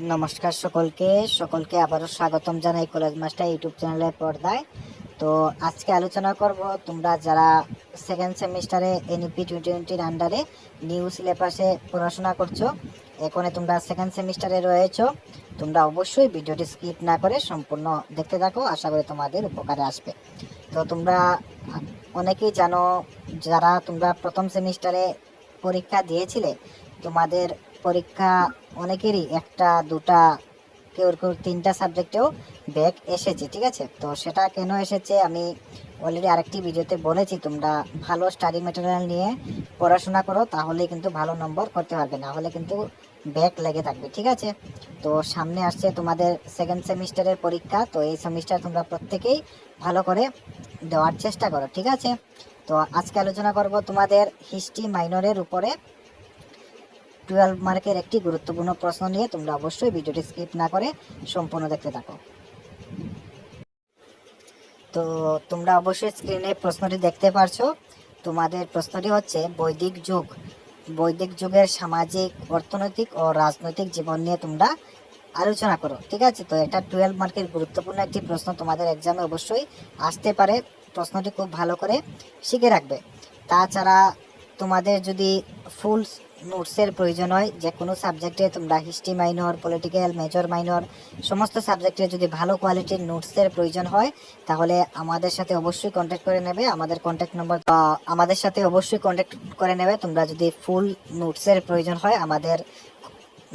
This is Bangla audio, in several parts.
নমস্কার সকলকে সকলকে আবারও স্বাগতম জানাই কলেজ মাস্টার ইউটিউব চ্যানেলের পর্দায়। তো আজকে আলোচনা করব তোমরা যারা সেকেন্ড সেমিস্টারে এনইপি টোয়েন্টি টোয়েন্টির আন্ডারে নিউ সিলেবাসে পড়াশোনা করছ এখানে তোমরা সেকেন্ড সেমিস্টারে রয়েছো, তোমরা অবশ্যই ভিডিওটি স্কিপ না করে সম্পূর্ণ দেখতে থাকো, আশা করি তোমাদের উপকারে আসবে। তো তোমরা অনেকেই জানো, যারা তোমরা প্রথম সেমিস্টারে পরীক্ষা দিয়েছিলে, তোমাদের পরীক্ষা অনেকেরই একটা, দুটা, কেউ কেউ তিনটা সাবজেক্টেও ব্যাক এসেছে, ঠিক আছে? তো সেটা কেন এসেছে? আমি অলরেডি আরেকটি ভিডিওতে বলেছি, তোমরা ভালো স্টাডি ম্যাটেরিয়াল নিয়ে পড়াশোনা করো তাহলে কিন্তু ভালো নম্বর করতে পারবে, না হলে কিন্তু ব্যাক লেগে থাকবে, ঠিক আছে? তো সামনে আসছে তোমাদের সেকেন্ড সেমিস্টারের পরীক্ষা, তো এই সেমিস্টার তোমরা প্রত্যেকেই ভালো করে দেওয়ার চেষ্টা করো, ঠিক আছে? তো আজকে আলোচনা করব তোমাদের হিস্ট্রি মাইনরের উপরে। টুয়েলভ মার্কের একটি গুরুত্বপূর্ণ প্রশ্ন নিয়ে তোমরা অবশ্যই ভিডিওটি স্কিপ না করে সম্পূর্ণ দেখতে থাকো। তো তোমরা অবশ্যই স্ক্রিনে প্রশ্নটি দেখতে পারছ। তোমাদের প্রশ্নটি হচ্ছে, বৈদিক যুগ। বৈদিক যুগের সামাজিক, অর্থনৈতিক ও রাজনৈতিক জীবন নিয়ে তোমরা আলোচনা করো, ঠিক আছে? তো এটা টুয়েলভ মার্কের গুরুত্বপূর্ণ একটি প্রশ্ন, তোমাদের এক্সামে অবশ্যই আসতে পারে। প্রশ্নটি খুব ভালো করে শিখে রাখবে। তাছাড়া তোমাদের যদি ফুল নোটসের প্রয়োজন হয়। যে কোনো সাবজেক্টে তোমরা history minor political major minor সমস্ত সাবজেক্টে যদি ভালো কোয়ালিটির নোটসের প্রয়োজন হয়, তাহলে আমাদের সাথে অবশ্যই কন্ট্যাক্ট করে নেবে। আমাদের কন্ট্যাক্ট নম্বর আমাদের সাথে অবশ্যই কন্ট্যাক্ট করে নেবে। তোমরা যদি ফুল নোটসের প্রয়োজন হয়, আমাদের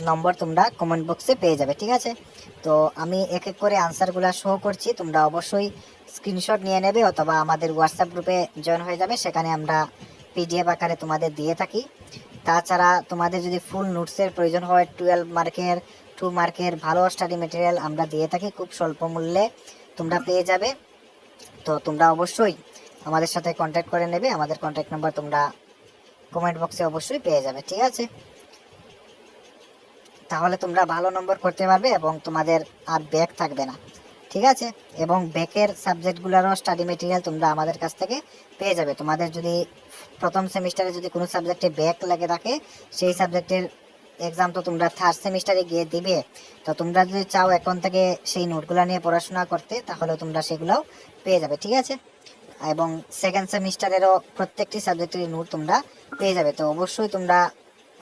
নম্বর তোমরা কমেন্ট বক্সে পেয়ে যাবে, ঠিক আছে? তো আমি এক এক করে আনসারগুলো শো করছি। তোমরা অবশ্যই স্ক্রিনশট নিয়ে নেবে অথবা আমাদের হোয়াটসঅ্যাপ গ্রুপে জয়েন হয়ে যাবে। সেখানে আমরা পিডিএফ আকারে তোমাদের দিয়ে থাকি। তাছাড়া তোমাদের যদি ফুল নোটসের প্রয়োজন হয় টুয়েলভ মার্কের টু মার্কের ভালো স্টাডি মেটেরিয়াল আমরা দিয়ে থাকি খুব স্বল্প মূল্যে, তোমরা পেয়ে যাবে। তো তোমরা অবশ্যই আমাদের সাথে কন্ট্যাক্ট করে নেবে, আমাদের কন্ট্যাক্ট নাম্বার তোমরা কমেন্ট বক্সে অবশ্যই পেয়ে যাবে, ঠিক আছে? তাহলে তোমরা ভালো নম্বর করতে পারবে এবং তোমাদের আর ব্যাক থাকবে না। ঠিক আছে? এবং ব্যাকের সাবজেক্টগুলোরও স্টাডি মেটেরিয়াল তোমরা আমাদের কাছ থেকে পেয়ে যাবে। তোমাদের যদি প্রথম সেমিস্টারে যদি কোনো সাবজেক্টে ব্যাক লেগে থাকে, সেই সাবজেক্টের এক্সাম তো তোমরা থার্ড সেমিস্টারে গিয়ে দিবে। তো তোমরা যদি চাও এখন থেকে সেই নোটগুলো নিয়ে পড়াশোনা করতে তাহলে তোমরা সেগুলোও পেয়ে যাবে, ঠিক আছে? এবং সেকেন্ড সেমিস্টারেরও প্রত্যেকটি সাবজেক্টের নোট তোমরা পেয়ে যাবে। তো অবশ্যই তোমরা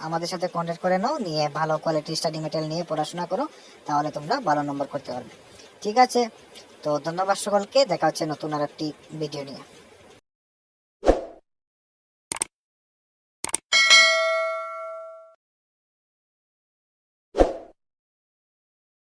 আমাদের সাথে কন্ট্যাক্ট করে নাও, নিয়ে ভালো কোয়ালিটির স্টাডি মেটেরিয়াল নিয়ে পড়াশোনা করো, তাহলে তোমরা ভালো নম্বর করতে পারবে। ঠিক আছে। তো ধন্যবাদ সকলকে। দেখা হচ্ছে নতুন আর একটি ভিডিও নিয়ে।